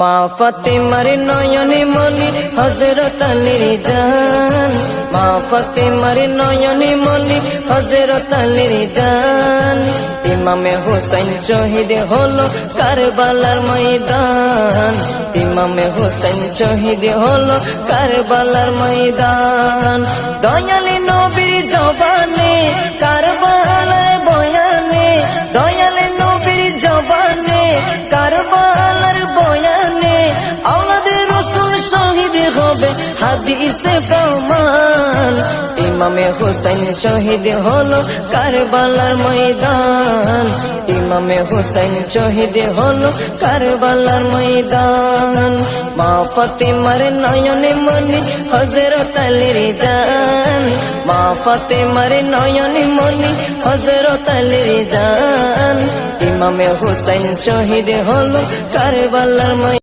মা ফাতেমার নয়নে মনি হজরত আলীর জান। মা ফাতেমার নয়নে মনি হজরত আলীর জান। ইমামে হোসেন শহীদ হলো কারবালার ময়দান। ইমামে হোসেন শহীদ হলো কারবালার ময়দান। দয়ালি নবীর জবানে হবে হাদিসে প্রমাণ। ইমামে হোসেন শহীদ হলো কারবালার ময়দান। ইমামে হোসেন শহীদ হলো কারবালার ময়দান। মা ফাতেমার নয়নে মনি হজরত আলীর জান। মা ফাতেমার নয়নে মনি হজরত আলীর জান। ইমামে হোসেন শহীদ হলো কারবালার